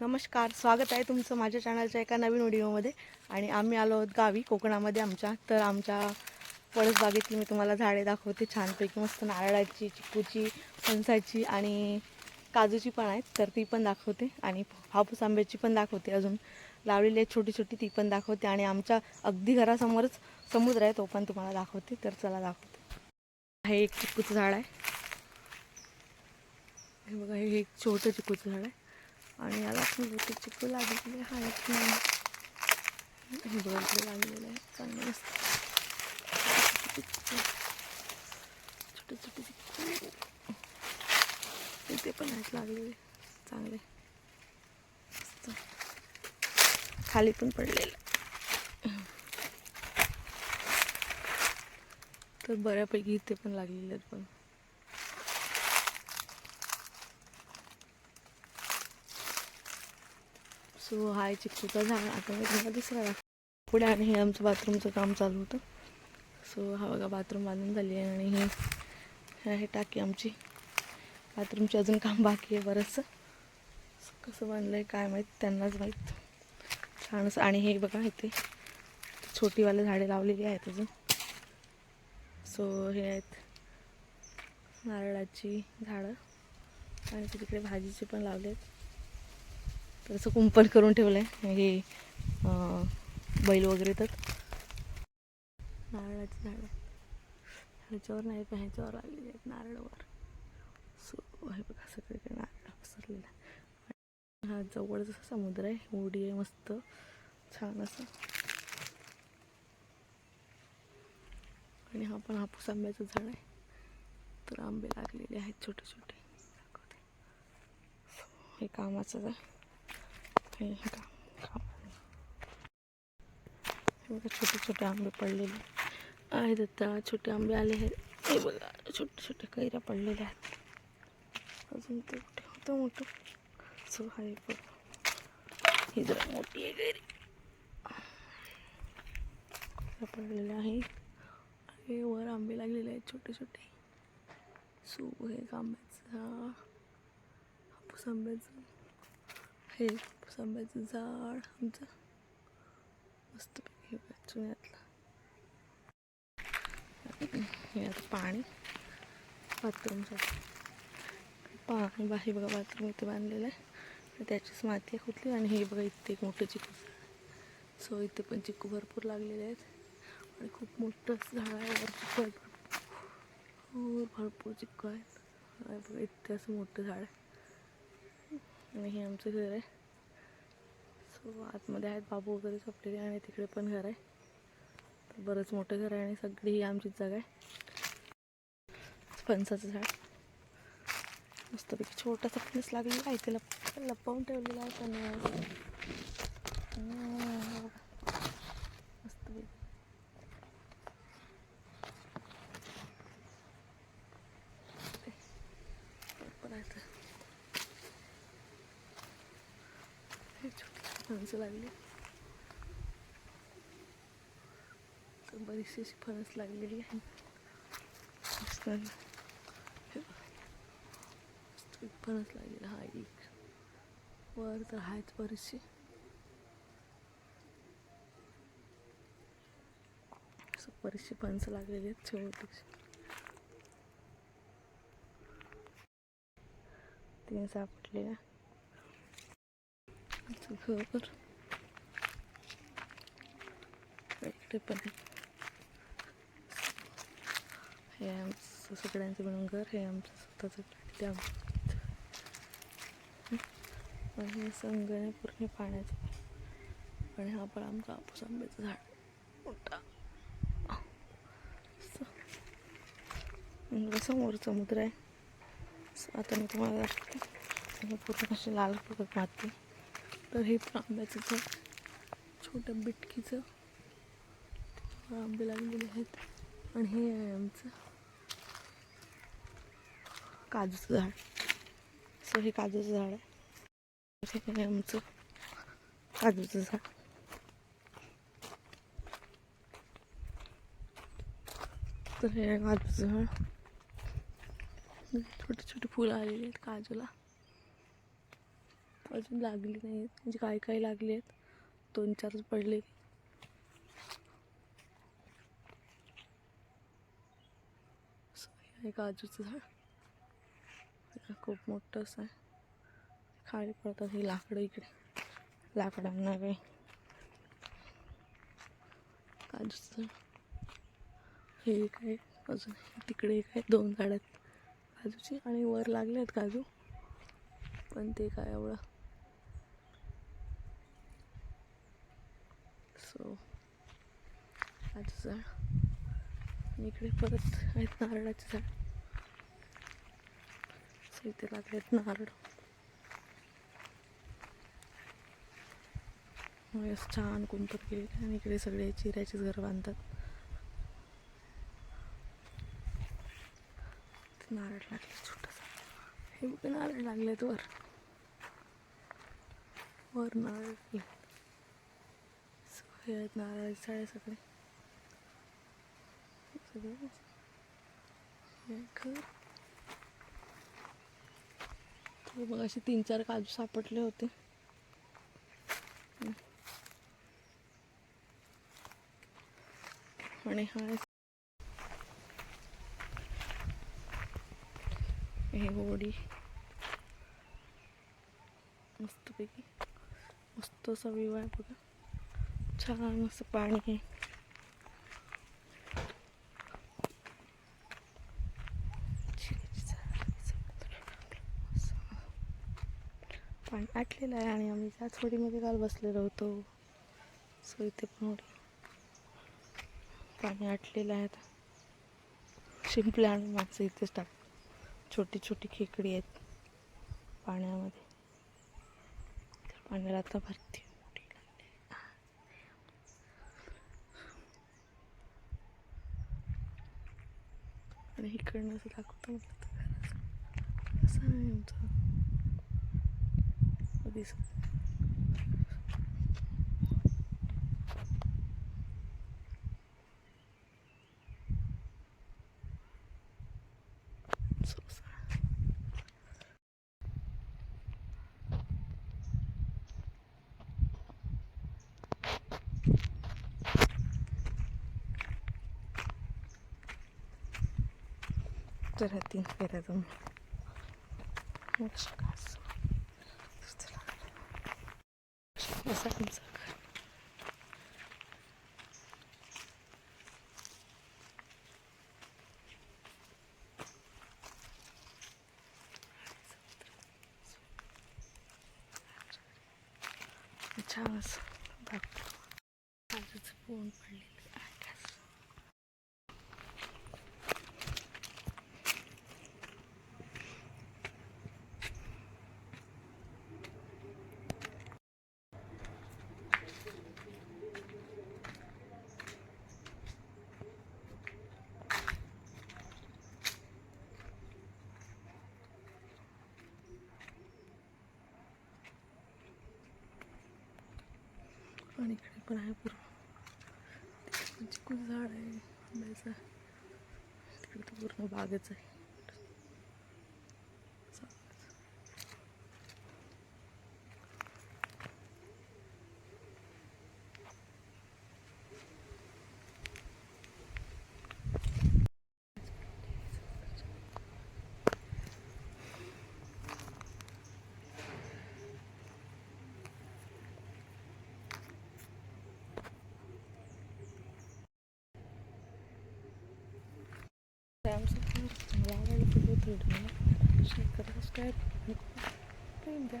नमस्कार स्वागत आहे तुमचं माझ्या चॅनलच्या एका नवीन व्हिडिओमध्ये. आणि आम्ही आलो आहोत गावी कोकणामध्ये आमच्या. तर आमच्या पळसबागेतली मी तुम्हाला झाडे दाखवते छानपैकी. मस्त नारळाची चिकूची फणसाची आणि काजूची पण आहेत तर ती पण दाखवते. आणि हापूस आंब्याची पण दाखवते अजून. लावलेली आहे छोटी छोटी ती पण दाखवते. आणि आमच्या अगदी घरासमोरच समुद्र आहे तो पण तुम्हाला दाखवते. तर चला दाखवते. हे एक चिकूचं झाड आहे. हे बघा हे एक छोटं चिकूचं झाड आहे. आणि याला पण चिकू लागलेले आहेत नाही हे लागलेलं आहे चांगलं छोटे छोटे चिकू. इथे पण आहेत लागलेले. चांगले. खाली पण पडलेलं. तर बऱ्यापैकी इथे पण लागलेले आहेत पण. सो हाय चिक्कूचा झाला. आता मी तुम्हाला दुसरा पुढे आणि हे आमचं बाथरूमचं काम चालू होतं. सो हा बघा बाथरूम बांधून झाली आहे आणि हे हे आहे टाकी आमची. बाथरूमची अजून काम बाकी आहे बरंचसं. कसं बांधलं आहे काय माहीत त्यांनाच माहीत. छान असं आणि हे बघा इथे छोटीवाले झाडे लावलेली आहेत अजून. सो हे आहेत नारळाची झाडं. आणि तिकडे भाजीचे पण लावले आहेत तर असं कुंपण करून ठेवलं आहे हे बैल वगैरे तर. नारळाची झाडं. ह्याच्यावर नाही पण ह्याच्यावर लागलेली आहेत नारळावर. सो हे बघा सगळीकडे नारळ पसरलेलं आहे. हा जवळ जसा समुद्र आहे उडी आहे मस्त. छान असं. आणि हा पण हापूस आंब्याचं झाड आहे. तर आंबे लागलेले आहेत छोटे छोटे हे कामाचं आहे हे काम हे बघा छोटे छोटे आंबे पडलेले आहेत आता. छोटे आंबे आले आहेत. हे बघा छोटे छोटे कैऱ्या पडलेल्या आहेत. अजून ते कुठे होतं मोठं? सो आहे बघा. ही जरा मोठी आहे कैरी. पडलेल्या आहे आणि वर आंबे लागलेले आहेत छोटे छोटे. सो हे आंब्याचं. हापूस आंब्याचं. हे सांब्याचं झाड आमचं मस्तपैकी हे बघा चुन्यातलं हे आता पाणी. बाथरूमसाठी पाणी बाहेर बघा बाथरूम इथे बांधलेलं आहे. त्याचीच माती आहे कुठली आणि हे बघा इथे एक मोठं चिकू सो इथे पण चिकू भरपूर लागलेले आहेत. आणि खूप मोठं असं झाड आहे. भरपूर भरपूर चिकू आहेत. बघा इथे असं मोठं झाड आहे. आणि हे आमचं घर आहे. सो आतमध्ये आहेत बाबू वगैरे झोपलेले आणि तिकडे पण घर आहे. तर बरंच मोठं घर आहे आणि सगळी ही आमचीच जागा आहे. फणसाचं झाड. मस्तपैकी छोटासा फणस लागलेला आहे. त्याला लपवून ठेवलेला आहे त्याने मस्तपैकी बरोबर आहे तर. हे छोटी फणसं लागली. बरीचशी अशी फणस लागलेली आहे. एक फणस लागलेला हा एक. वर तर आहेच बरीचशी. असं बरीचशी फणसं लागलेली आहेत छोटीशी तीन सापडलेल्या. घर. इकडे पण हे आमचं सगळ्यांचं मिळून घर हे आमचं स्वतःचं घर आणि हे संगणे पूर्ण पाण्याचं आणि हा पण आमचा आपूस आंब्याचं झाड मोठा. असं. म्हणजे समोर समुद्र आहे. आता मी तुम्हाला दाखवते. पूर्ण असे लाल फुकट माती. तर हे आंब्याचं झाड छोटं बिटकीचं. आंबे लागलेले आहेत. आणि हे आहे आमचं काजूचं झाड. सो हे काजूचं झाड आहे. हे आहे आमचं काजूचं झाड. तर हे आहे काजूचं झाड. छोटे छोटे फुलं आलेली आहेत काजूला. अजून लागली नाही आहेत. म्हणजे काही काही लागले आहेत? दोन चारच पडले. असं हे आहे काजूचं झाड. खूप मोठं असं आहे. खाली पडतात ही लाकडं इकडे. लाकडांना काही काजूचं झाड. हे एक आहे. अजून तिकडे एक आहे. दोन झाड आहेत काजूची. आणि वर लागले आहेत काजू. पण ते काय एवढं सो आज झाड आणि इकडे परत आहेत नारळाचे झाड. सो इथे लागलेत नारळ. छान कुंपत केलेलं आणि इकडे सगळे चिऱ्याचीच घर बांधतात. ते नारळ लागले छोटंसं. हे बघ नारळ लागलेत वर. वर नारळ. खेळत हे आहेत सगळे. सगळे मग असे तीन चार काजू सापडले होते. आणि हा हे होडी मस्तपैकी. मस्त असा विवाह आहे बघा छान असं पाणी आहे पाणी आटलेलं आहे आणि आम्ही त्याच होडीमध्ये काल बसलेलो होतो सो इथे पण होडी पाणी आटलेलं आहे आता शिंपले आणि माणसं इथेच टाक छोटी छोटी खेकडी आहेत पाण्यामध्ये पाण्याला आता भरती आणि इकडनं असं दाखवतो म्हटलं तर घर असं असं आहे आमचं दिसत तर तीन फेऱ्या जाऊन मग सकाळचं. चला. असं आमचं घर. छान असं दाखवतो काजूचं पोन पडलेलं आहे काजू. आणि इकडे पण आहे पूर्ण. चिकून झाड आहे आंब्याचं. तिकडे तर पूर्ण बागच आहे आमचं घर तुम्हाला आवडलं तर व्हिडिओ शेअर करा सबस्क्राईब करा. प्रेम द्या